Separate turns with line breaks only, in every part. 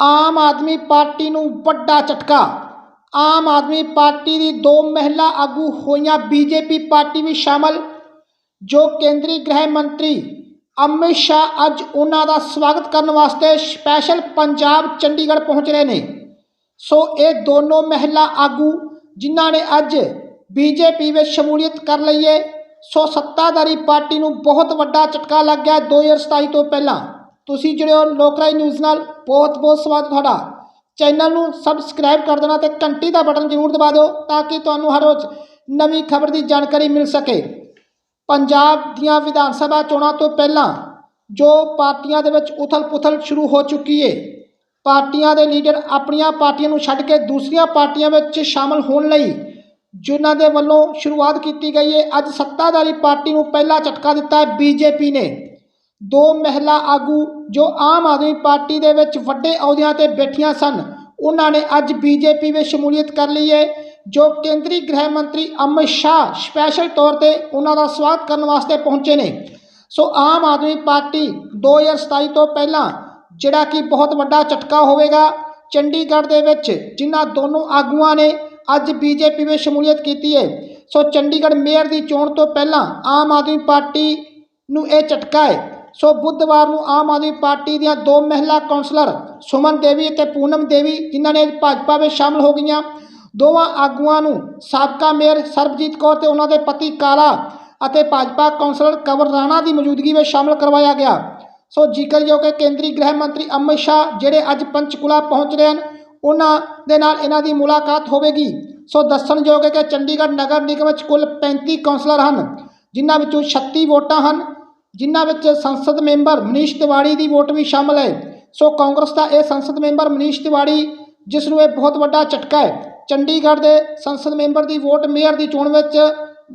ਆਮ Aadmi party ਨੂੰ ਵੱਡਾ ਝਟਕਾ। ਆਮ ਆਦਮੀ ਪਾਰਟੀ ਦੀ ਦੋ ਮਹਿਲਾ ਆਗੂ ਹੋਈਆਂ ਬੀਜੇਪੀ ਪਾਰਟੀ ਵਿੱਚ ਸ਼ਾਮਲ, ਜੋ ਕੇਂਦਰੀ ਗ੍ਰਹਿ ਮੰਤਰੀ ਅਮਿਤ ਸ਼ਾਹ ਅੱਜ ਉਹਨਾਂ ਦਾ ਸਵਾਗਤ ਕਰਨ ਵਾਸਤੇ ਸਪੈਸ਼ਲ ਪੰਜਾਬ ਚੰਡੀਗੜ੍ਹ ਪਹੁੰਚ ਰਹੇ ਨੇ। ਸੋ ਇਹ ਦੋਨੋਂ ਮਹਿਲਾ ਆਗੂ ਜਿਨ੍ਹਾਂ ਨੇ ਅੱਜ ਬੀਜੇਪੀ ਵਿੱਚ ਸ਼ਮੂਲੀਅਤ ਕਰ ਲਈ ਹੈ ਸੋ ਸੱਤਾਧਾਰੀ ਪਾਰਟੀ ਨੂੰ ਬਹੁਤ ਵੱਡਾ ਝਟਕਾ ਲੱਗ ਗਿਆ ਹੈ 2027 ਤੋਂ ਪਹਿਲਾਂ। ਤੁਸੀਂ ਜੁੜਿਓ ਹੋ ਨਿਊਜ਼ ਨਾਲ। ਬਹੁਤ ਬਹੁਤ ਸਵਾਗਤ ਤੁਹਾਡਾ। ਚੈਨਲ ਨੂੰ ਸਬਸਕ੍ਰਾਈਬ ਕਰ ਦੇਣਾ ਤੇ ਘੰਟੀ ਦਾ ਬਟਨ ਜ਼ਰੂਰ ਦਬਾ ਦਿਓ ਤਾਂ ਕਿ ਤੁਹਾਨੂੰ ਹਰ ਰੋਜ਼ ਨਵੀਂ ਖਬਰ ਦੀ ਜਾਣਕਾਰੀ ਮਿਲ ਸਕੇ। ਪੰਜਾਬ ਦੀਆਂ ਵਿਧਾਨ ਸਭਾ ਚੋਣਾਂ ਤੋਂ ਪਹਿਲਾਂ ਜੋ ਪਾਰਟੀਆਂ ਦੇ ਵਿੱਚ ਉਥਲ-ਪੁਥਲ ਸ਼ੁਰੂ ਹੋ ਚੁੱਕੀ ਏ, ਪਾਰਟੀਆਂ ਦੇ ਲੀਡਰ ਆਪਣੀਆਂ ਪਾਰਟੀਆਂ ਨੂੰ ਛੱਡ ਕੇ ਦੂਸਰੀਆਂ ਪਾਰਟੀਆਂ ਵਿੱਚ ਸ਼ਾਮਲ ਹੋਣ ਲਈ ਜਿਨ੍ਹਾਂ ਦੇ ਵੱਲੋਂ ਸ਼ੁਰੂਆਤ ਕੀਤੀ ਗਈ ਹੈ ਅੱਜ ਸੱਤਾਧਾਰੀ ਪਾਰਟੀ ਨੂੰ ਪਹਿਲਾ ਝਟਕਾ ਦਿੱਤਾ ਹੈ ਬੀਜੇਪੀ ਨੇ। ਦੋ ਮਹਿਲਾ ਆਗੂ ਜੋ ਆਮ ਆਦਮੀ ਪਾਰਟੀ ਦੇ ਵਿੱਚ ਵੱਡੇ ਅਹੁਦਿਆਂ ਤੇ ਬੈਠੀਆਂ ਸਨ, ਉਹਨਾਂ ਨੇ ਅੱਜ ਬੀਜੇਪੀ ਵਿੱਚ ਸ਼ਮੂਲੀਅਤ ਕਰ ਲਈ ਹੈ, ਜੋ ਕੇਂਦਰੀ ਗ੍ਰਹਿ ਮੰਤਰੀ ਅਮਿਤ ਸ਼ਾਹ ਸਪੈਸ਼ਲ ਤੌਰ ਤੇ ਉਹਨਾਂ ਦਾ ਸਵਾਗਤ ਕਰਨ ਵਾਸਤੇ ਪਹੁੰਚੇ ਨੇ। ਸੋ ਆਮ ਆਦਮੀ ਪਾਰਟੀ 2027 ਤੋਂ ਪਹਿਲਾਂ, ਜਿਹੜਾ ਕਿ ਬਹੁਤ ਵੱਡਾ ਝਟਕਾ ਹੋਵੇਗਾ, ਚੰਡੀਗੜ੍ਹ ਦੇ ਵਿੱਚ ਜਿਨ੍ਹਾਂ ਦੋਨੋਂ ਆਗੂਆਂ ਨੇ ਅੱਜ ਬੀਜੇਪੀ ਵਿੱਚ ਸ਼ਮੂਲੀਅਤ ਕੀਤੀ ਹੈ। ਸੋ ਚੰਡੀਗੜ੍ਹ ਮੇਅਰ ਦੀ ਚੋਣ ਤੋਂ ਪਹਿਲਾਂ ਆਮ ਆਦਮੀ ਪਾਰਟੀ ਨੂੰ ਇਹ ਝਟਕਾ ਹੈ ਸੋ ਬੁੱਧਵਾਰ ਨੂੰ ਆਮ ਆਦਮੀ ਪਾਰਟੀ ਦੀਆਂ ਦੋ ਮਹਿਲਾ ਕੌਂਸਲਰ, ਸੁਮਨ ਦੇਵੀ ਅਤੇ ਪੂਨਮ ਦੇਵੀ, ਜਿਨ੍ਹਾਂ ਨੇ ਭਾਜਪਾ ਵਿੱਚ ਸ਼ਾਮਲ ਹੋ ਗਈਆਂ। ਦੋਵਾਂ ਆਗੂਆਂ ਨੂੰ ਸਾਬਕਾ ਮੇਅਰ ਸਰਬਜੀਤ ਕੌਰ ਤੇ ਉਹਨਾਂ ਦੇ ਪਤੀ ਕਾਲਾ ਅਤੇ ਭਾਜਪਾ ਕੌਂਸਲਰ ਕੰਵਰ ਰਾਣਾ ਦੀ ਮੌਜੂਦਗੀ ਵਿੱਚ ਸ਼ਾਮਲ ਕਰਵਾਇਆ ਗਿਆ। ਸੋ ਜ਼ਿਕਰਯੋਗ ਹੈ, ਕੇਂਦਰੀ ਗ੍ਰਹਿ ਮੰਤਰੀ ਅਮਿਤ ਸ਼ਾਹ, ਜਿਹੜੇ ਅੱਜ ਪੰਚਕੂਲਾ ਪਹੁੰਚ ਰਹੇ ਹਨ, ਉਹਨਾਂ ਦੇ ਨਾਲ ਇਹਨਾਂ ਦੀ ਮੁਲਾਕਾਤ ਹੋਵੇਗੀ। ਸੋ ਦੱਸਣਯੋਗ ਹੈ ਕਿ ਚੰਡੀਗੜ੍ਹ ਨਗਰ ਨਿਗਮ ਵਿੱਚ ਕੁੱਲ 35 ਕੌਂਸਲਰ ਹਨ, ਜਿਨ੍ਹਾਂ ਵਿੱਚੋਂ 36 ਵੋਟਾਂ ਹਨ। ਜਿਨ੍ਹਾਂ ਵਿੱਚ ਸੰਸਦ ਮੈਂਬਰ ਮਨੀਸ਼ ਤਿਵਾੜੀ ਦੀ ਵੋਟ ਵੀ ਸ਼ਾਮਲ ਹੈ। ਸੋ ਕਾਂਗਰਸ ਦਾ ਇਹ ਸੰਸਦ ਮੈਂਬਰ ਮਨੀਸ਼ ਤਿਵਾੜੀ, ਜਿਸ ਨੂੰ ਇਹ ਬਹੁਤ ਵੱਡਾ ਝਟਕਾ ਹੈ। ਚੰਡੀਗੜ੍ਹ ਦੇ ਸੰਸਦ ਮੈਂਬਰ ਦੀ ਵੋਟ ਮੇਅਰ ਦੀ ਚੋਣ ਵਿੱਚ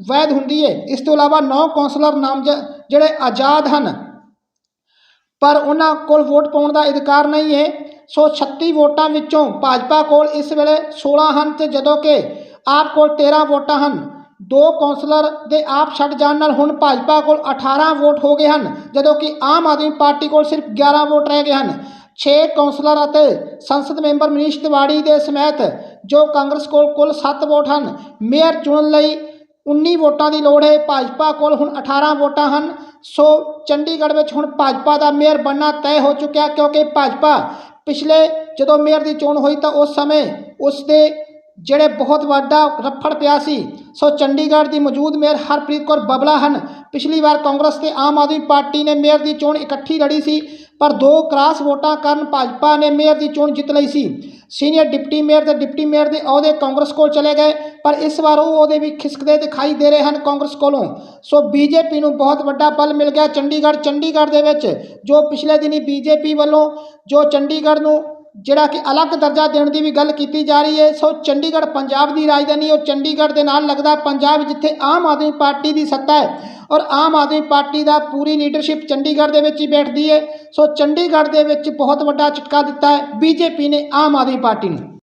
ਵੈਧ ਹੁੰਦੀ ਹੈ। ਇਸ ਤੋਂ ਇਲਾਵਾ ਨੌ ਕੌਂਸਲਰ ਨਾਮਜ਼ ਜਿਹੜੇ ਆਜ਼ਾਦ ਹਨ, ਪਰ ਉਹਨਾਂ ਕੋਲ ਵੋਟ ਪਾਉਣ ਦਾ ਅਧਿਕਾਰ ਨਹੀਂ ਹੈ। ਸੋ 36 ਵੋਟਾਂ ਵਿੱਚੋਂ ਭਾਜਪਾ ਕੋਲ ਇਸ ਵੇਲੇ 16 ਹਨ ਤੇ ਜਦੋਂ ਕਿ ਆਪ ਕੋਲ 13 ਵੋਟਾਂ ਹਨ। ਦੋ ਕੌਂਸਲਰ ਦੇ ਆਪ ਛੱਡ ਜਾਣ ਨਾਲ ਹੁਣ ਭਾਜਪਾ ਕੋਲ 18 ਵੋਟ ਹੋ ਗਏ ਹਨ, ਜਦੋਂ ਕਿ ਆਮ ਆਦਮੀ ਪਾਰਟੀ ਕੋਲ ਸਿਰਫ 11 ਵੋਟ ਰਹਿ ਗਏ ਹਨ। 6 ਕੌਂਸਲਰ ਅਤੇ ਸੰਸਦ ਮੈਂਬਰ ਮਨੀਸ਼ ਤਿਵਾੜੀ ਦੇ ਸਮੇਤ ਜੋ ਕਾਂਗਰਸ ਕੋਲ ਕੁੱਲ 7 ਵੋਟ ਹਨ, ਮੇਅਰ ਚੁਣਨ ਲਈ 19 ਵੋਟਾਂ ਦੀ ਲੋੜ ਹੈ। ਭਾਜਪਾ ਕੋਲ ਹੁਣ 18 ਵੋਟਾਂ ਹਨ। ਸੋ ਚੰਡੀਗੜ੍ਹ ਵਿੱਚ ਹੁਣ ਭਾਜਪਾ ਦਾ ਮੇਅਰ ਬਣਨਾ ਤੈਅ ਹੋ ਚੁੱਕਿਆ, ਕਿਉਂਕਿ ਭਾਜਪਾ ਪਿਛਲੇ ਜਦੋਂ ਮੇਅਰ ਦੀ ਚੋਣ ਹੋਈ ਤਾਂ ਉਸ ਸਮੇਂ ਉਸ ਦੇ ਜਿਹੜੇ ਬਹੁਤ ਵੱਡਾ ਰੱਫੜ ਪਿਆ ਸੀ, ਸੋ ਚੰਡੀਗੜ੍ਹ ਦੀ ਮੌਜੂਦ ਮੇਅਰ ਹਰਪ੍ਰੀਤ ਕੌਰ ਬਬਲਾ ਹਨ। ਪਿਛਲੀ ਵਾਰ ਕਾਂਗਰਸ ਤੇ ਆਮ ਆਦਮੀ ਪਾਰਟੀ ਨੇ ਮੇਅਰ ਦੀ ਚੋਣ ਇਕੱਠੀ ਲੜੀ ਸੀ, ਪਰ ਦੋ ਕ੍ਰਾਸ ਵੋਟਾਂ ਕਾਰਨ ਭਾਜਪਾ ਨੇ ਮੇਅਰ ਦੀ ਚੋਣ ਜਿੱਤ ਲਈ ਸੀ। ਸੀਨੀਅਰ ਡਿਪਟੀ ਮੇਅਰ ਤੇ ਡਿਪਟੀ ਮੇਅਰ ਦੇ ਅਹੁਦੇ ਕਾਂਗਰਸ ਕੋਲ ਚਲੇ ਗਏ, ਪਰ ਇਸ ਵਾਰ ਉਹ ਉਹਦੇ ਵੀ ਖਿਸਕਦੇ ਦਿਖਾਈ ਦੇ ਰਹੇ ਹਨ ਕਾਂਗਰਸ ਕੋਲੋਂ। ਸੋ ਬੀਜੇਪੀ ਨੂੰ ਬਹੁਤ ਵੱਡਾ ਬਲ ਮਿਲ ਗਿਆ ਚੰਡੀਗੜ੍ਹ ਚੰਡੀਗੜ੍ਹ ਦੇ ਵਿੱਚ, ਜੋ ਪਿਛਲੇ ਦਿਨੀ ਬੀਜੇਪੀ ਵੱਲੋਂ, ਜੋ ਚੰਡੀਗੜ੍ਹ ਨੂੰ ਜਿਹੜਾ ਕਿ ਅਲੱਗ ਦਰਜਾ ਦੇਣ ਦੀ ਵੀ ਗੱਲ ਕੀਤੀ ਜਾ ਰਹੀ ਹੈ, ਸੋ ਚੰਡੀਗੜ੍ਹ ਪੰਜਾਬ ਦੀ ਰਾਜਧਾਨੀ ਔਰ ਚੰਡੀਗੜ੍ਹ ਦੇ ਨਾਲ ਲੱਗਦਾ ਪੰਜਾਬ ਜਿੱਥੇ ਆਮ ਆਦਮੀ ਪਾਰਟੀ ਦੀ ਸੱਤਾ ਹੈ ਔਰ ਆਮ ਆਦਮੀ ਪਾਰਟੀ ਦਾ ਪੂਰੀ ਲੀਡਰਸ਼ਿਪ ਚੰਡੀਗੜ੍ਹ ਦੇ ਵਿੱਚ ਹੀ ਬੈਠਦੀ ਹੈ, ਸੋ ਚੰਡੀਗੜ੍ਹ ਦੇ ਵਿੱਚ ਬਹੁਤ ਵੱਡਾ ਝਟਕਾ ਦਿੱਤਾ ਹੈ, ਬੀਜੇਪੀ ਨੇ ਆਮ ਆਦਮੀ ਪਾਰਟੀ ਨੂੰ।